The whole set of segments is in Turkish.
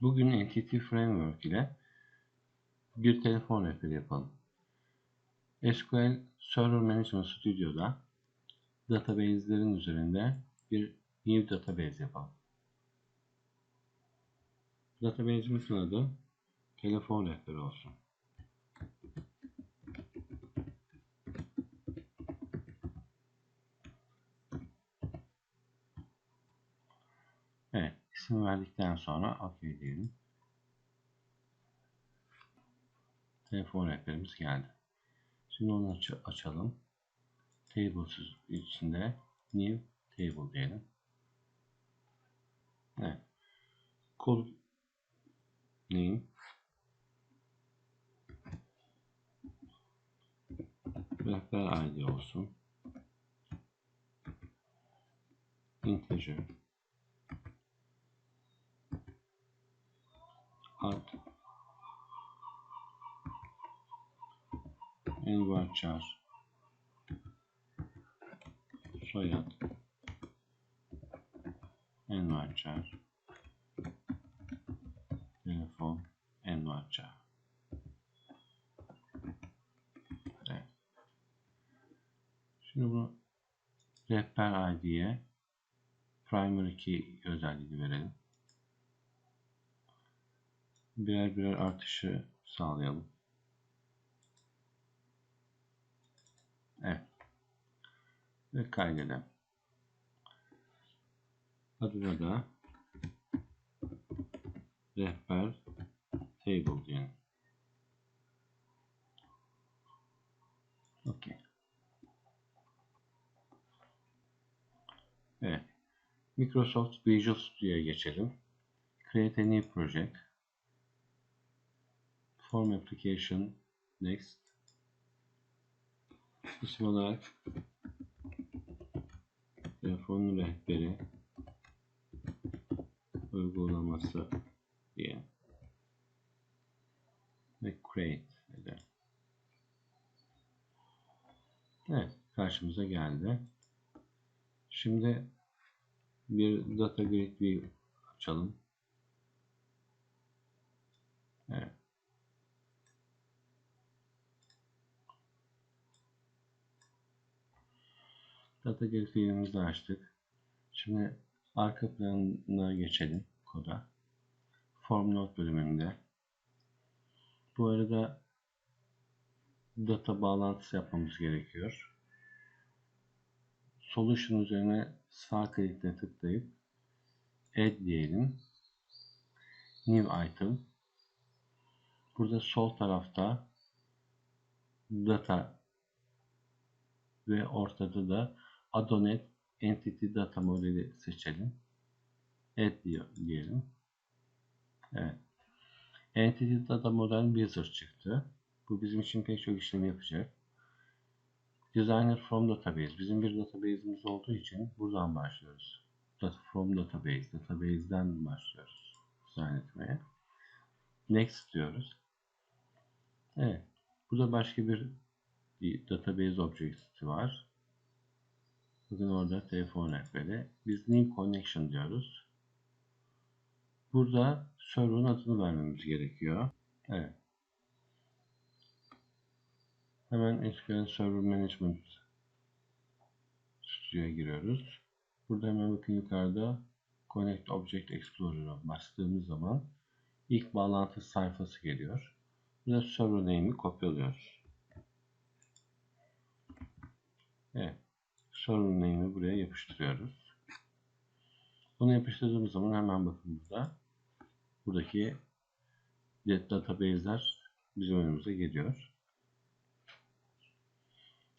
Bugün Entity Framework ile bir telefon rehberi yapalım. SQL Server Management Studio'da database'lerin üzerinde bir new database yapalım. Database'imizin adı telefon rehberi olsun. İsim verdikten sonra OK diyelim. Telefon rehberimiz geldi. Şimdi onu aç açalım. Tables içinde new table diyelim. Evet. Kod name rehber ID olsun. Integer ad envarchar soyad. Envarchar telefon. Envarchar evet. şimdi bunu rehber id'ye primary key özelliğini verelim birer birer artışı sağlayalım Evet. Ve kaydedelim. Adına da rehber table diyelim. Okay. Evet. Microsoft Visual Studio'ya geçelim. Create a new project. Form application. Next. İsim olarak telefon rehberi uygulaması diye ve create edelim. Evet karşımıza geldi. Şimdi bir data grid view açalım. Evet. Data grid view'imizi açtık. Şimdi arka planına geçelim koda. Form node bölümünde. Bu arada data bağlantısı yapmamız gerekiyor. Solution üzerine sağ klikle tıklayıp add diyelim. New item. Burada sol tarafta data ve ortada da Adonet Entity Data modeli seçelim. Add diyor, diyelim. Evet. Entity Data Model Wizard çıktı. Bu bizim için pek çok işlem yapacak. Designer from Database. Bizim bir database'imiz olduğu için buradan başlıyoruz. Data from Database. Database'den başlıyoruz. Design etmeye. Next diyoruz. Evet. Burada başka bir database object'i var. Bakın orada telefon rehberi. Biz new connection diyoruz. Burada server'ın adını vermemiz gerekiyor. Evet. Hemen SQL Server Management Studio'ya giriyoruz. Burada hemen bakın yukarıda Connect Object Explorer'a bastığımız zaman ilk bağlantı sayfası geliyor. Burada server name'i kopyalıyoruz. Evet. Server name'i buraya yapıştırıyoruz. Bunu yapıştırdığımız zaman hemen bakın burada buradaki database'ler bizim önümüze geliyor.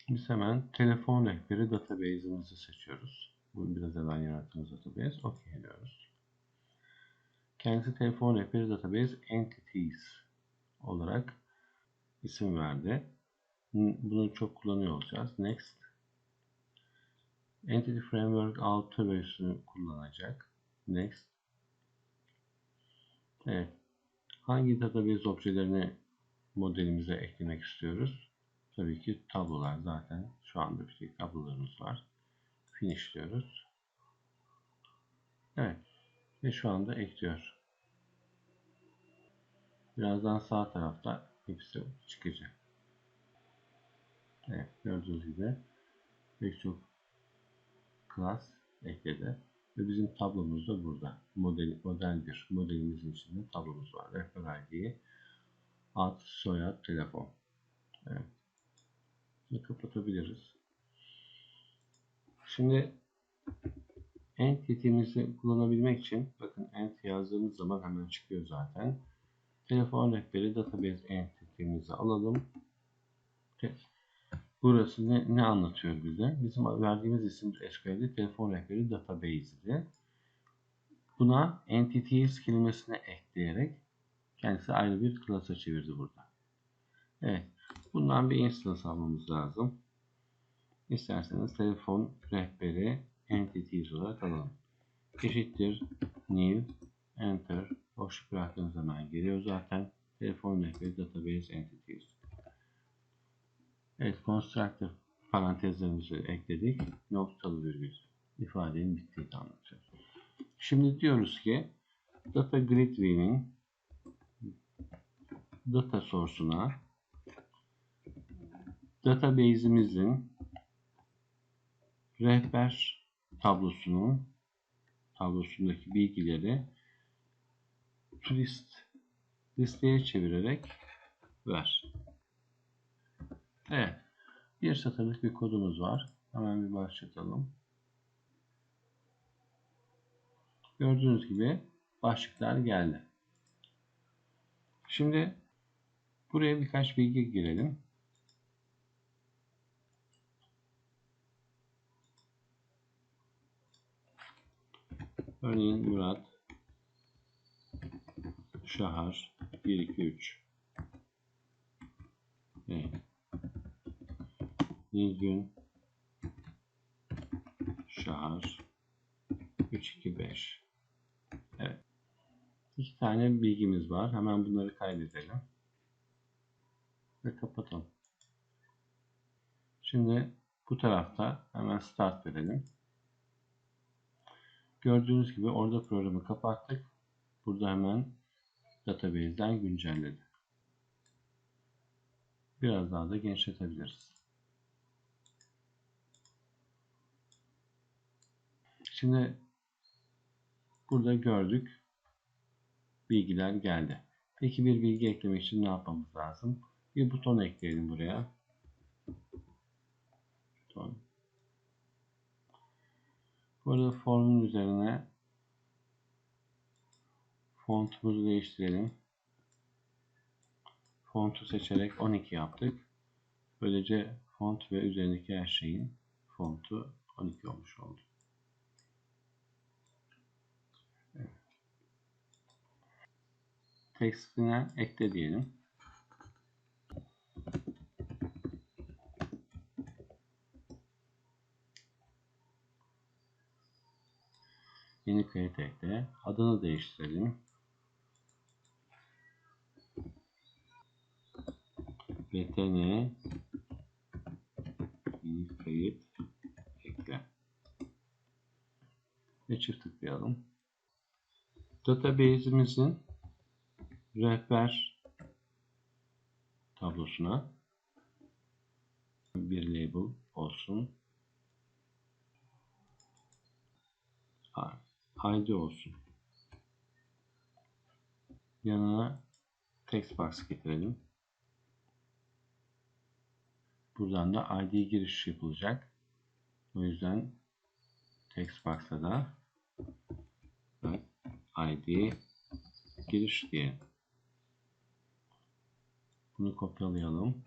Biz hemen telefon rehberi database'imizi seçiyoruz. Bu biraz evvel yarattığımız database. OK diyoruz. Kendisi telefon rehberi database entities olarak isim verdi. Bunu çok kullanıyor olacağız. Next. Entity Framework Autobase'ini kullanacak. Next. Evet. Hangi database objelerini modelimize eklemek istiyoruz? Tabii ki tablolar zaten şu anda bir tablolarımız var. Finish diyoruz. Evet. Ve şu anda ekliyor. Birazdan sağ tarafta hepsi çıkacak. Evet gördüğünüz gibi pek çok klas ekledi. Ve bizim tablomuz da burada. Model, model bir modelimizin içinde tablomuz var. Rehber ID, ad, soyad, telefon. Evet. Bunu kapatabiliriz. Şimdi entity'mizi kullanabilmek için bakın ent yazdığımız zaman hemen çıkıyor zaten. Telefon rehberi database entity'mizi alalım. Burası ne, ne anlatıyor bize? Bizim verdiğimiz isim SQL'de telefon rehberi database'di. Buna entities kelimesini ekleyerek kendisi ayrı bir class'a çevirdi burada. Evet. Bundan bir instance almamız lazım. İsterseniz telefon rehberi entities olarak alalım. Eşittir new enter boşluk bıraktığınız zaman geliyor zaten. Telefon rehberi database entities. Evet constructor parantezlerimizi ekledik. Noktalı virgül ifadenin bittiğini anlatıyor. Şimdi diyoruz ki data grid view'in data source'una database'imizin rehber tablosunun tablosundaki bilgileri turist listeye çevirerek ver. Evet. Bir satırlık bir kodumuz var. Hemen bir başlatalım. Gördüğünüz gibi başlıklar geldi. Şimdi buraya birkaç bilgi girelim. Örneğin Murat Şahar 1 2 3 Evet. Nilgün Şahar 3 2 5 Evet. İki tane bilgimiz var. Hemen bunları kaydedelim. Ve kapatalım. Şimdi bu tarafta hemen start verelim. Gördüğünüz gibi orada programı kapattık. Burada hemen database'den güncelledi. Biraz daha da genişletebiliriz. Şimdi burada gördük. Bilgiler geldi. Peki bir bilgi eklemek için ne yapmamız lazım? Bir buton ekleyelim buraya. Buton. Burada formun üzerine fontumuzu değiştirelim. Fontu seçerek 12 yaptık. Böylece font ve üzerindeki her şeyin fontu 12 olmuş oldu. Tekstine ekle diyelim. Yeni kayıt ekle. Adını değiştirelim. btn yeni kayıt ekle. Ve çift tıklayalım. Database'imizin rehber tablosuna bir label olsun. ID olsun. Yanına text box getirelim. Buradan da ID giriş yapılacak. O yüzden text box'a da ID giriş diye. Bunu kopyalayalım.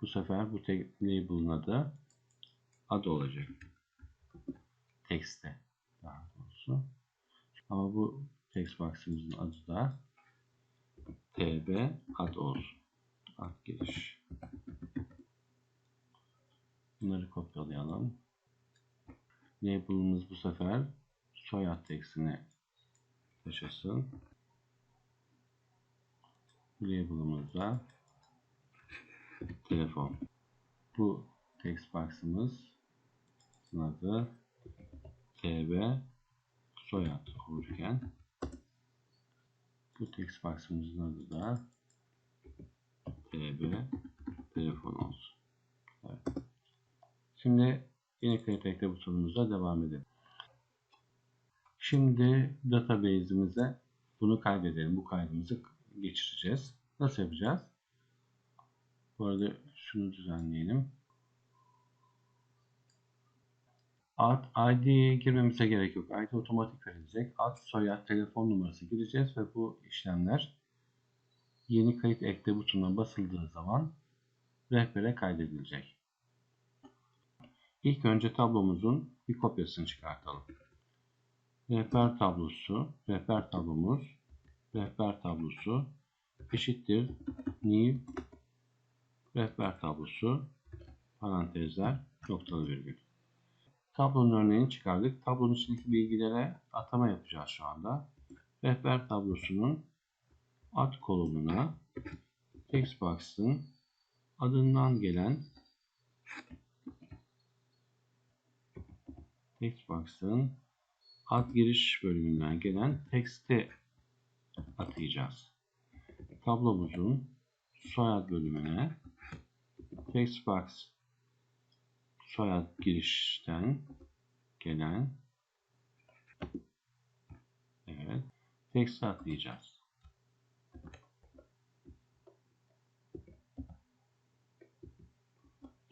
Bu sefer bu label'ın adı ad olacak. Text'te daha doğrusu. Ama bu text box'ımızın adı da tb ad olsun. Ad giriş. Bunları kopyalayalım. Label'ımız bu sefer soyad tekstini taşısın. Label'ımız da telefon. Bu text box'ımız adı tb soyad olurken Bu text box'ımızın adı da TB telefon olsun. Evet. Şimdi yine kayıt ekle butonumuzla devam edelim. Şimdi database'imize bunu kaydedelim. Bu kaydımızı geçireceğiz. Nasıl yapacağız? Bu arada şunu düzenleyelim. Ad ID'ye girmemize gerek yok. ID otomatik verilecek. Ad, soyad, telefon numarası gireceğiz ve bu işlemler yeni kayıt ekle butonuna basıldığı zaman rehbere kaydedilecek. İlk önce tablomuzun bir kopyasını çıkartalım. Rehber tablosu, rehber tablomuz, rehber tablosu eşittir new rehber tablosu parantezler noktalı virgül. Tablonun örneğini çıkardık. Tablonun içindeki bilgilere atama yapacağız şu anda. Rehber tablosunun ad kolonuna textbox'ın adından gelen textbox'ın ad giriş bölümünden gelen teksti atayacağız. Tablomuzun soyad bölümüne textbox soyad girişten gelen evet teksti atlayacağız.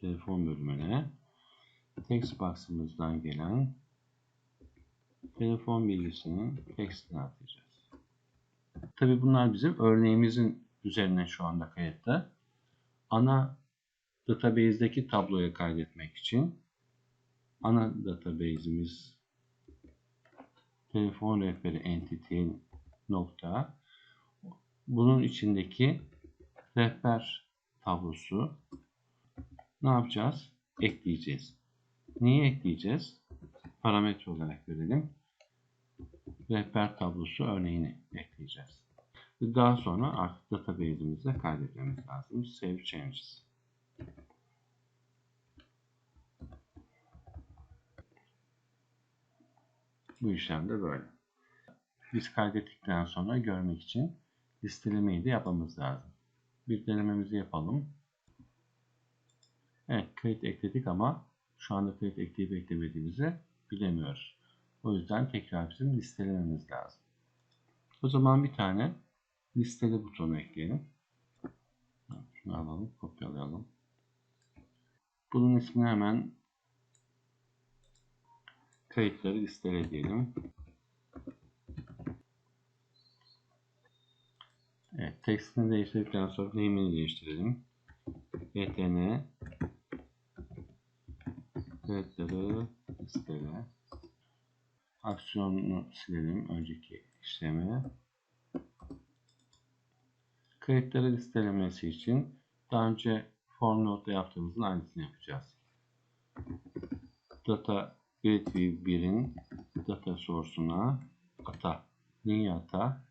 Telefon bölümüne text box'ımızdan gelen telefon bilgisinin tekstini atacağız. Tabi bunlar bizim örneğimizin üzerine şu anda kayıtta. Ana database'deki tabloya kaydetmek için ana database'imiz telefon rehberi entity nokta bunun içindeki rehber tablosu ne yapacağız? Ekleyeceğiz. Neyi ekleyeceğiz? Parametre olarak verelim. Rehber tablosu örneğini ekleyeceğiz. Daha sonra artık database'imize kaydetmemiz lazım. Save changes. Bu işlem de böyle. Biz kaydettikten sonra görmek için listelemeyi de yapmamız lazım. Bir denememizi yapalım. Evet kayıt ekledik ama şu anda kayıt ekleyip eklemediğimizi bilemiyoruz. O yüzden tekrar bizim listelememiz lazım. O zaman bir tane listele butonu ekleyelim. Şunu alalım, kopyalayalım. Bunun ismini hemen kayıtları listele diyelim. Evet, tekstini değiştirdikten sonra name'ini değiştirelim. btn kayıtları listele aksiyonunu silelim önceki işlemi. Kayıtları listelemesi için daha önce form note'da yaptığımızın aynısını yapacağız. Data GridView 1'in data source'una ata. Neyi ata?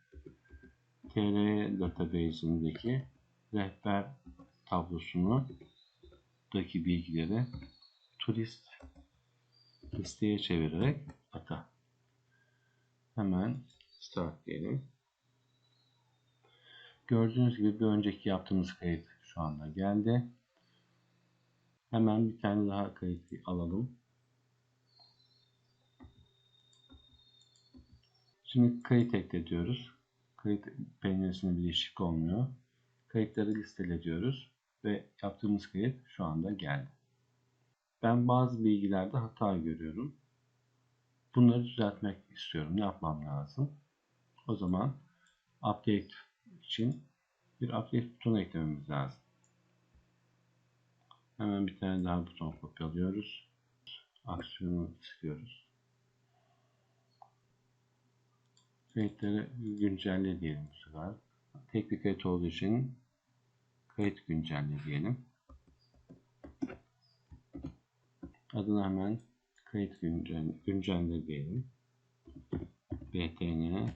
TR database'indeki rehber tablosunu daki bilgileri turist listeye çevirerek. Hemen start diyelim. Gördüğünüz gibi bir önceki yaptığımız kayıt şu anda geldi. Hemen bir tane daha kayıt alalım. Şimdi kayıt ekle diyoruz. Kayıt penceresinde bir değişiklik olmuyor. Kayıtları listele diyoruz ve yaptığımız kayıt şu anda geldi. Ben bazı bilgilerde hata görüyorum. Bunları düzeltmek istiyorum. Ne yapmam lazım? O zaman update için bir update butonu eklememiz lazım. Hemen bir tane daha buton kopyalıyoruz. Aksiyonu sıkıyoruz. Kayıtları güncelle diyelim bu sefer. Tek bir kayıt olduğu için kayıt güncelle diyelim. Adını hemen kayıt güncelle, güncelle diyelim. btn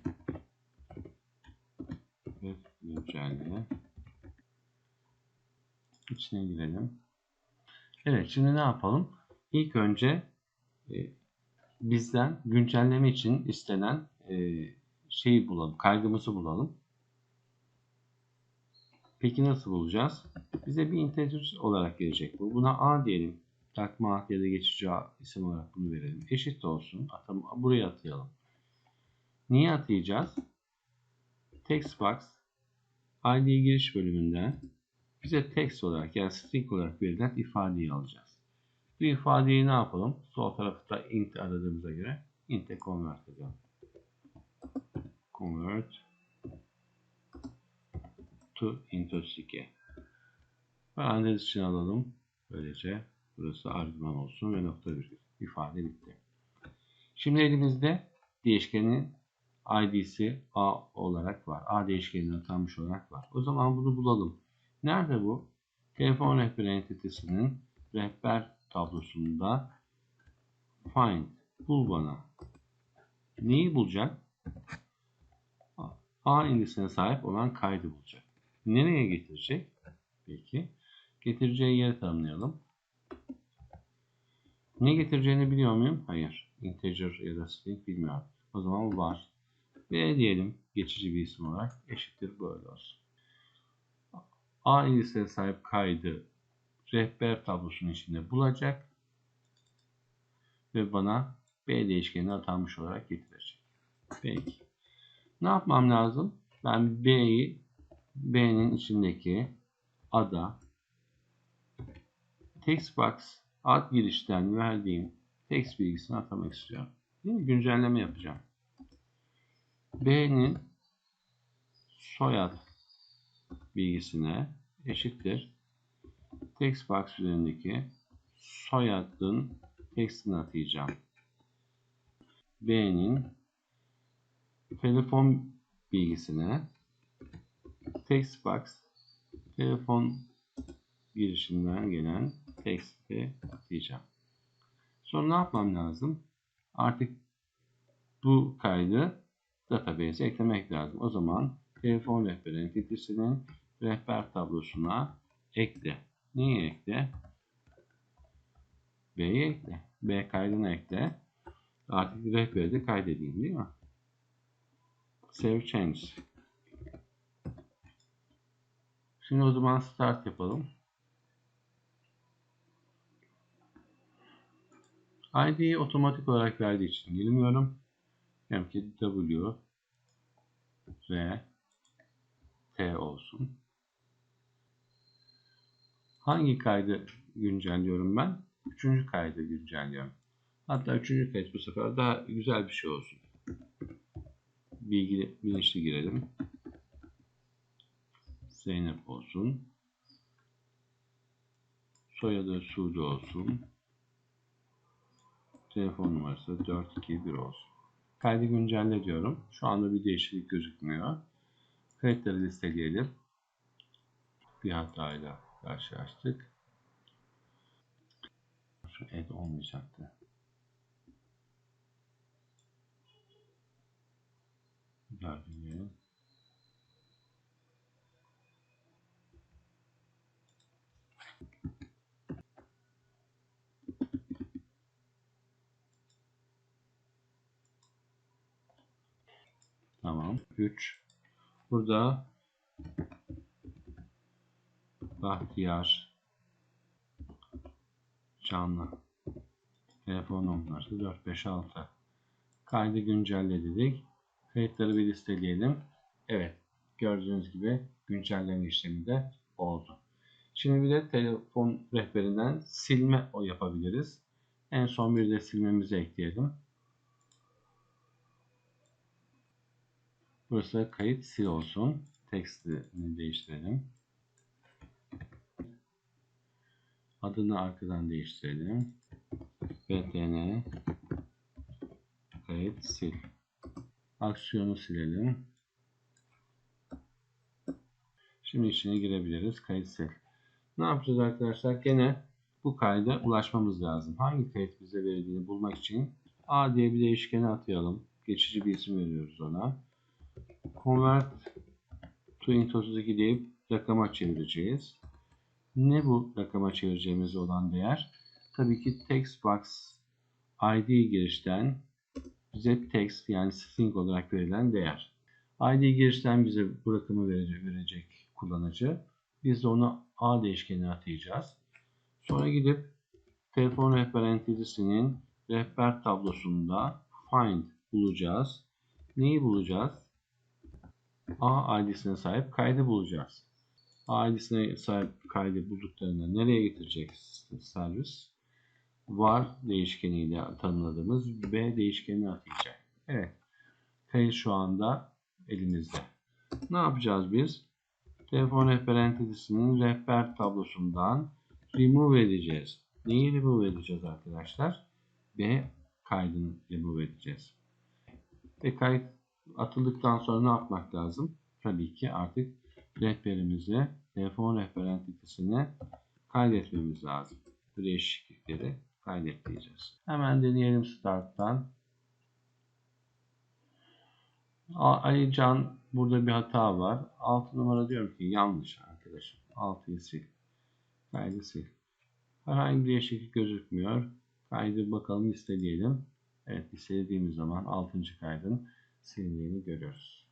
ve güncelle içine girelim. Evet şimdi ne yapalım? İlk önce e, bizden güncelleme için istenen e, şeyi bulalım, kaydımızı bulalım. Peki nasıl bulacağız? Bize bir integer olarak gelecek bu. Buna a diyelim. Takma ya da geçici isim olarak bunu verelim. Eşit olsun. Atam buraya atayalım. Niye atayacağız? Textbox ID giriş bölümünden bize text olarak yani string olarak verilen ifadeyi alacağız. Bu ifadeyi ne yapalım? Sol tarafta int aradığımıza göre int'e convert edelim. Convert to int ö2. Parantez için alalım. Böylece burası argüman olsun ve nokta virgül. ifade bitti. Şimdi elimizde değişkenin id'si a olarak var. a değişkenine atanmış olarak var. O zaman bunu bulalım. Nerede bu? Telefon rehberi entitesinin rehber tablosunda find bul bana. Neyi bulacak? A indisine sahip olan kaydı bulacak. Nereye getirecek? Peki. Getireceği yeri tanımlayalım. Ne getireceğini biliyor muyum? Hayır. Integer ya da string bilmiyorum. O zaman var. B diyelim geçici bir isim olarak eşittir böyle olsun. A indisine sahip kaydı rehber tablosunun içinde bulacak ve bana B değişkenine atanmış olarak getirecek. Peki. Ne yapmam lazım? Ben B'yi B'nin içindeki ada textbox ad girişten verdiğim text bilgisini atamak istiyorum. Mi? Güncelleme yapacağım. B'nin soyad bilgisine eşittir. Textbox üzerindeki soyadın textini atayacağım. B'nin telefon bilgisine textbox telefon girişinden gelen text'i atayacağım. Sonra ne yapmam lazım? Artık bu kaydı database'e eklemek lazım. O zaman telefon rehberi entitesinin rehber tablosuna ekle. Neyi ekle? B'yi ekle. B kaydını ekle. Artık rehberi de kaydedeyim değil mi? Save change. Şimdi o zaman start yapalım. ID'yi otomatik olarak verdiği için girmiyorum. Diyelim ki W R T olsun. Hangi kaydı güncelliyorum ben? Üçüncü kaydı güncelliyorum. Hatta üçüncü kayıt bu sefer daha güzel bir şey olsun. Bilgi bilinçli girelim. Zeynep olsun. Soyadı Suudi olsun. Telefon numarası 421 olsun. Kaydı güncelle diyorum. Şu anda bir değişiklik gözükmüyor. Kayıtları listeleyelim. Bir hatayla karşılaştık. Add olmayacaktı. Gördüğünüz 3. Burada Bahtiyar Canlı telefon numarası 456 kaydı güncelle dedik. Kayıtları bir listeleyelim. Evet. Gördüğünüz gibi güncelleme işlemi de oldu. Şimdi bir de telefon rehberinden silme yapabiliriz. En son bir de silmemizi ekleyelim. Burası kayıt sil olsun. Tekstini değiştirelim. Adını arkadan değiştirelim. btn kayıt sil. Aksiyonu silelim. Şimdi içine girebiliriz. Kayıt sil. Ne yapacağız arkadaşlar? Gene bu kayda ulaşmamız lazım. Hangi kayıt bize verildiğini bulmak için A diye bir değişkeni atayalım. Geçici bir isim veriyoruz ona. Convert to int 32 deyip rakama çevireceğiz. Ne bu rakama çevireceğimiz olan değer? Tabii ki textbox id girişten bize text yani string olarak verilen değer. ID girişten bize bu rakamı verecek, verecek kullanıcı. Biz de onu A değişkenine atayacağız. Sonra gidip telefon rehber entitesinin rehber tablosunda find bulacağız. Neyi bulacağız? A ID'sine sahip kaydı bulacağız. A ID'sine sahip kaydı bulduklarında nereye getirecek servis? Var değişkeniyle tanımladığımız B değişkenine atayacak. Evet. Kayıt şu anda elimizde. Ne yapacağız biz? Telefon rehber entitesinin rehber tablosundan remove edeceğiz. Neyi remove edeceğiz arkadaşlar? B kaydını remove edeceğiz. Ve kayıt atıldıktan sonra ne yapmak lazım? Tabii ki artık rehberimizi telefon rehber entitesine kaydetmemiz lazım. Bu değişiklikleri kaydet diyeceğiz. Hemen deneyelim starttan. Ali Can burada bir hata var. 6 numara diyorum ki yanlış arkadaşım. 6'yı sil. Kaydı sil. Herhangi bir değişiklik gözükmüyor. Kaydı bakalım listeleyelim. Evet listelediğimiz zaman 6. kaydın silindiğini görüyoruz.